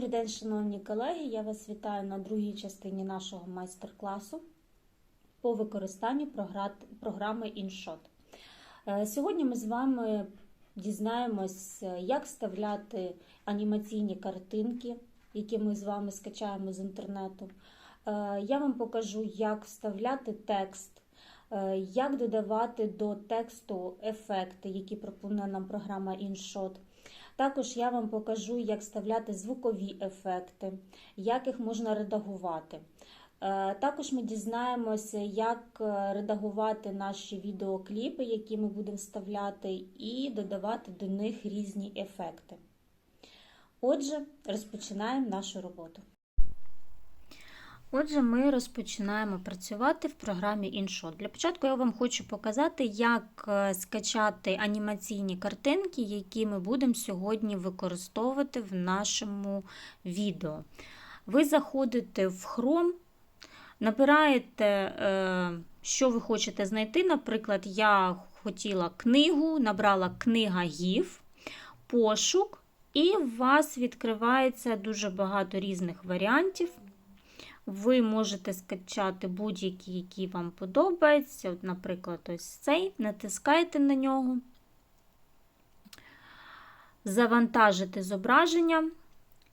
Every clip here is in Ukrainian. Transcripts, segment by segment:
Добрий день, шановні колеги. Я вас вітаю на другій частині нашого майстер-класу по використанню програми InShot. Е, Сьогодні ми з вами дізнаємось, як вставляти анімаційні картинки, які ми з вами скачаємо з інтернету. Е, Я вам покажу, як вставляти текст, е, як додавати до тексту ефекти, які пропонує нам програма InShot. Також я вам покажу, як вставляти звукові ефекти, як їх можна редагувати. Е, Також ми дізнаємося, як е, редагувати наші відеокліпи, які ми будемо вставляти, і додавати до них різні ефекти. Отже, розпочинаємо нашу роботу. Отже, ми розпочинаємо працювати в програмі InShot. Для початку я вам хочу показати, як е, скачати анімаційні картинки, які ми будемо сьогодні використовувати в нашому відео. Ви заходите в Chrome, набираєте, е, що ви хочете знайти. Наприклад, я хотіла книгу, набрала книга ГІФ, пошук, і у вас відкривається дуже багато різних варіантів. Ви можете скачати будь-які, які вам подобаються. От, наприклад, ось цей. Натискаєте на нього, завантажите зображення,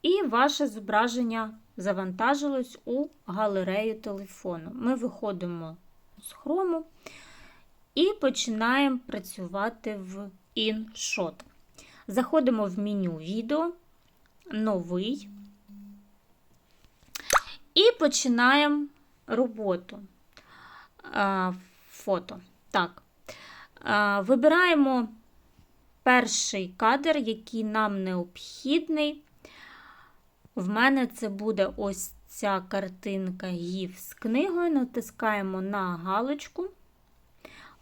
і ваше зображення завантажилось у галерею телефону. Ми виходимо з хрому і починаємо працювати в InShot. Заходимо в меню відео, новий. І починаємо роботу. Фото. Так. Вибираємо перший кадр, який нам необхідний. В мене це буде ось ця картинка гіф з книгою. Натискаємо на галочку.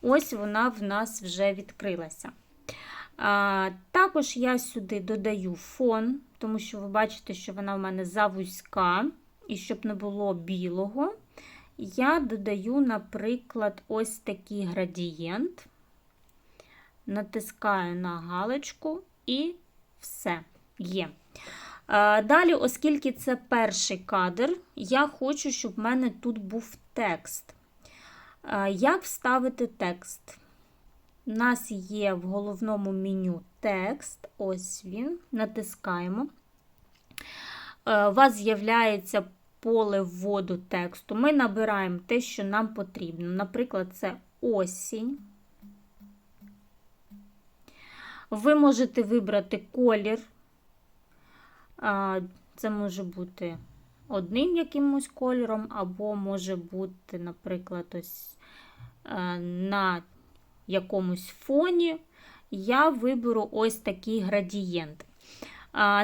Ось вона в нас вже відкрилася. Також я сюди додаю фон, тому що ви бачите, що вона в мене завузька. І щоб не було білого, я додаю, наприклад, ось такий градієнт, натискаю на галочку і все є. Далі, оскільки це перший кадр, я хочу, щоб в мене тут був текст. Як вставити текст? У нас є в головному меню текст, ось він, натискаємо. У вас з'являється поле вводу тексту. Ми набираємо те, що нам потрібно. Наприклад, це осінь. Ви можете вибрати колір. Це може бути одним якимось кольором, або може бути, наприклад, ось на якомусь фоні. Я виберу ось такий градієнт.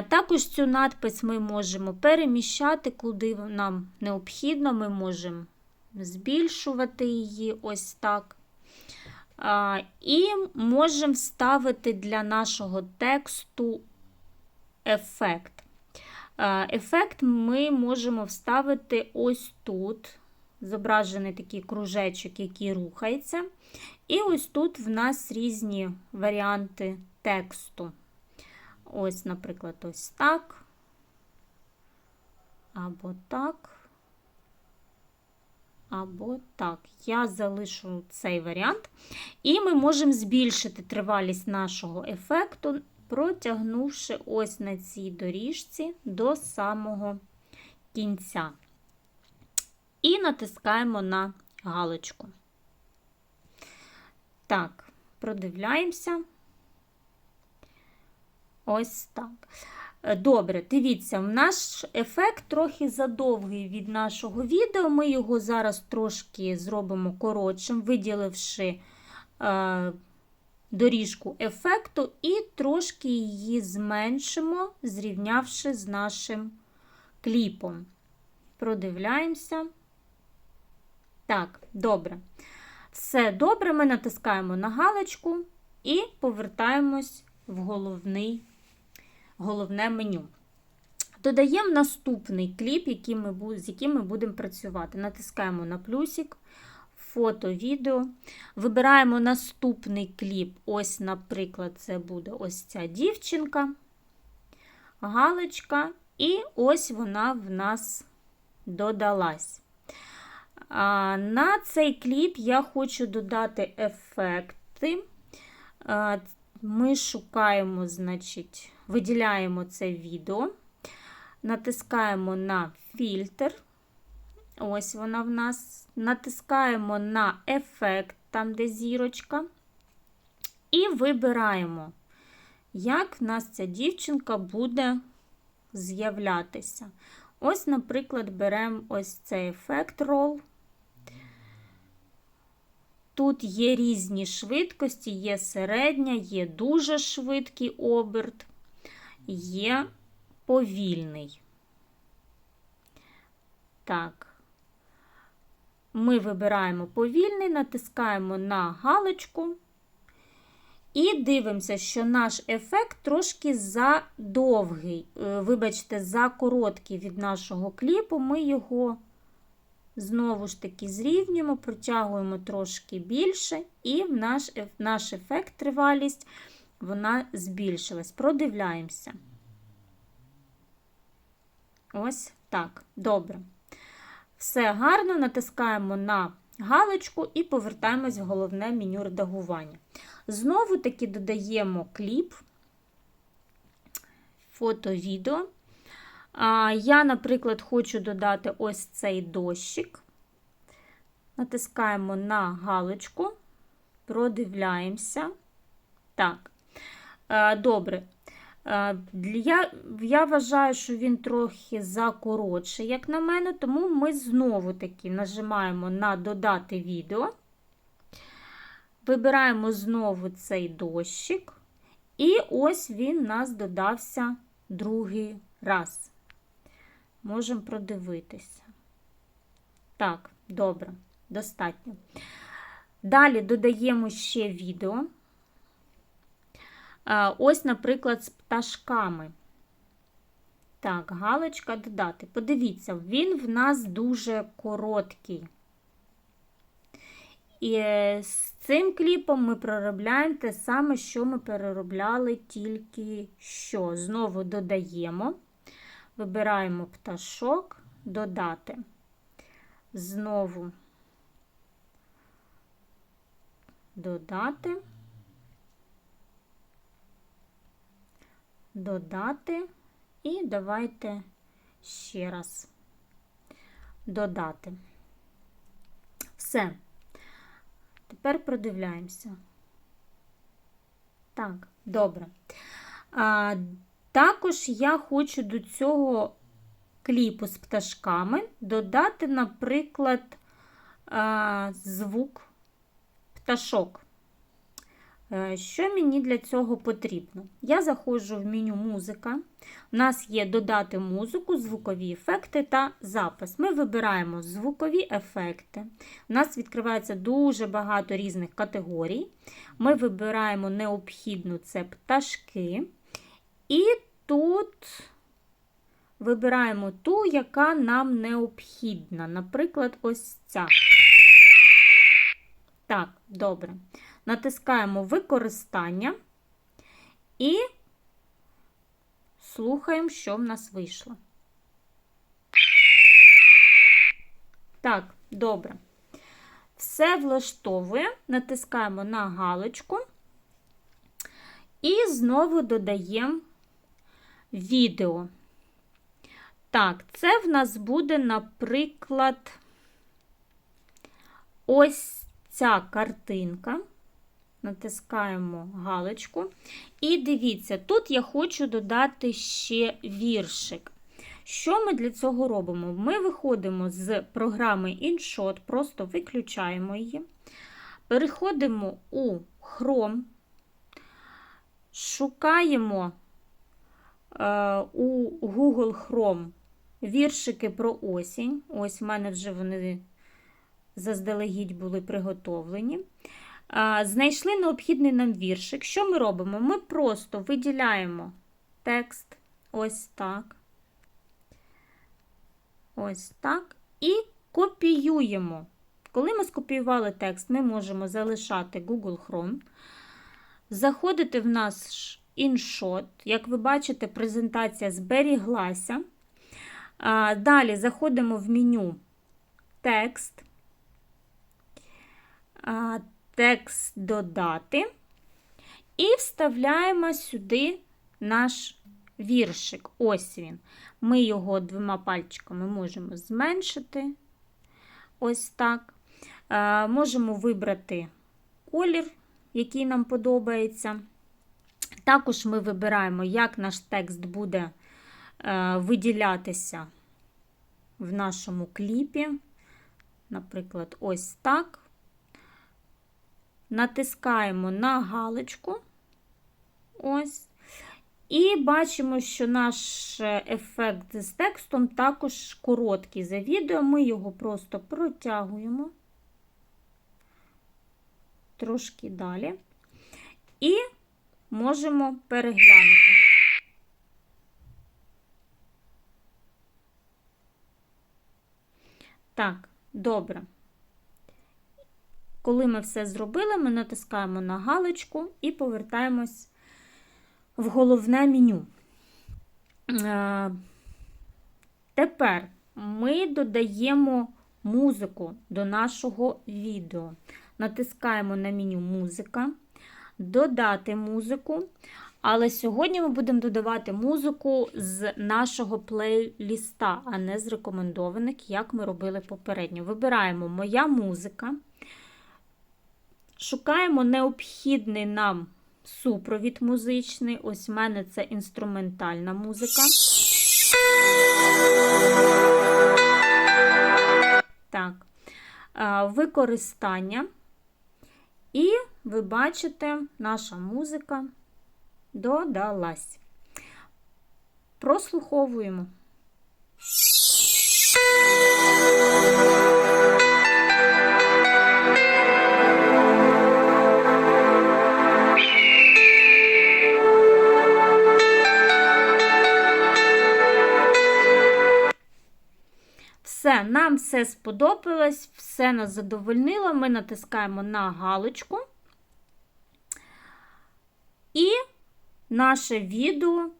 Також цю надпис ми можемо переміщати, куди нам необхідно. Ми можемо збільшувати її ось так. І можемо вставити для нашого тексту ефект. Ефект ми можемо вставити ось тут. Зображений такий кружечок, який рухається. І ось тут в нас різні варіанти тексту. Ось, наприклад, ось так. Або так. Або так. Я залишу цей варіант. І ми можемо збільшити тривалість нашого ефекту, протягнувши ось на цій доріжці до самого кінця. І натискаємо на галочку. Так, продивляємося. Ось так. Добре, дивіться, наш ефект трохи задовгий від нашого відео. Ми його зараз трошки зробимо коротшим, виділивши е, доріжку ефекту, і трошки її зменшимо, зрівнявши з нашим кліпом. Продивляємося. Так, добре. Все добре, ми натискаємо на галочку і повертаємось в головний головне меню. Додаємо наступний кліп, який ми, з яким ми будемо працювати. Натискаємо на плюсик, фото, відео. Вибираємо наступний кліп. Ось, наприклад, це буде ось ця дівчинка, галочка, І ось вона в нас додалась. А, На цей кліп я хочу додати ефекти. Ми шукаємо, значить, виділяємо це відео, натискаємо на фільтр. Ось вона в нас. Натискаємо на ефект, там, де зірочка, і вибираємо, як в нас ця дівчинка буде з'являтися. Ось, наприклад, беремо ось цей ефект рол. Тут є різні швидкості, є середня, є дуже швидкий оберт, є повільний. Так, ми вибираємо повільний, натискаємо на галочку і дивимося, що наш ефект трошки задовгий, е, вибачте, за короткий від нашого кліпу. Ми його знову ж таки зрівнюємо, протягуємо трошки більше, і наш, наш ефект тривалість вона збільшилась. Продивляємося. Ось так. Добре. Все гарно, натискаємо на галочку і повертаємось в головне меню редагування. Знову таки додаємо кліп, фото, відео. Я, наприклад, хочу додати ось цей дощик. Натискаємо на галочку, продивляємося. Так, добре. Я я вважаю, що він трохи закоротший, як на мене, тому ми знову-таки нажимаємо на додати відео. Вибираємо знову цей дощик, і ось він у нас додався другий раз. Можемо продивитися. Так, добре, достатньо. Далі додаємо ще відео. Ось, наприклад, з пташками. Так, галочка додати. Подивіться, він в нас дуже короткий. І з цим кліпом ми проробляємо те саме, що ми переробляли тільки що. Знову додаємо, вибираємо пташок, додати. Знову додати. Додати, і давайте ще раз додати. Все. Тепер продивляємося. Так, добре. А, Також я хочу до цього кліпу з пташками додати, наприклад, а, звук пташок. Е, що мені для цього потрібно? Я заходжу в меню музика. У нас є додати музику, звукові ефекти та запис. Ми вибираємо звукові ефекти. У нас відкривається дуже багато різних категорій. Ми вибираємо необхідну це пташки. І тут вибираємо ту, яка нам необхідна. Наприклад, ось ця. Так, добре натискаємо використання і слухаємо, що в нас вийшло. Так, добре. Все влаштовує, натискаємо на галочку і знову додаємо відео. Так, це в нас буде, наприклад, ось ця картинка натискаємо галочку. І дивіться, тут я хочу додати ще віршик. Що ми для цього робимо? Ми виходимо з програми InShot, просто виключаємо її, переходимо у Chrome, шукаємо е, у Google Chrome віршики про осінь. Ось в мене вже вони заздалегідь були приготовлені. Знайшли необхідний нам віршик. Що ми робимо? Ми просто виділяємо текст ось так. Ось так. І копіюємо. Коли ми скопіювали текст, ми можемо залишати Google Chrome, заходити в наш InShot. Як ви бачите, презентація зберіглася. Далі заходимо в меню текст, текст додати і вставляємо сюди наш віршик. Ось він. Ми його двома пальчиками можемо зменшити. Ось так. А, Можемо вибрати колір, який нам подобається. Також ми вибираємо, як наш текст буде е, виділятися в нашому кліпі. Наприклад, ось так. Натискаємо на галочку. Ось. І бачимо, що наш ефект з текстом також короткий за відео. Ми його просто протягуємо трошки далі. І можемо переглянути. Так, добре. Коли ми все зробили, ми натискаємо на галочку і повертаємось в головне меню. Е, Тепер ми додаємо музику до нашого відео. Натискаємо на меню музика, додати музику. Але сьогодні ми будемо додавати музику з нашого плейліста, а не з рекомендованих, як ми робили попередньо. Вибираємо Моя музика. Шукаємо необхідний нам супровід музичний. Ось в мене це інструментальна музика. Так, використання. І ви бачите, наша музика додалась. Прослуховуємо. Все, нам все сподобалось, все нас задовольнило. Ми натискаємо на галочку. І наше відео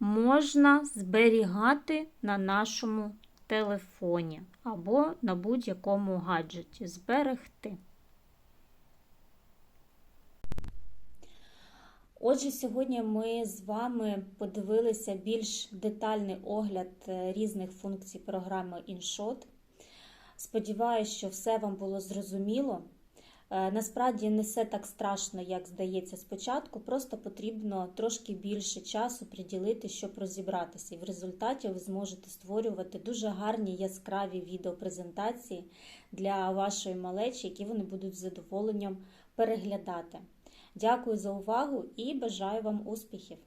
можна зберігати на нашому телефоні або на будь-якому гаджеті. Зберегти. Отже, сьогодні ми з вами подивилися більш детальний огляд різних функцій програми InShot. Сподіваюсь, що все вам було зрозуміло. Насправді не все так страшно, як здається спочатку, просто потрібно трошки більше часу приділити, щоб розібратися. І в результаті ви зможете створювати дуже гарні яскраві відеопрезентації для вашої малечі, які вони будуть з задоволенням переглядати. Дякую за увагу і бажаю вам успіхів!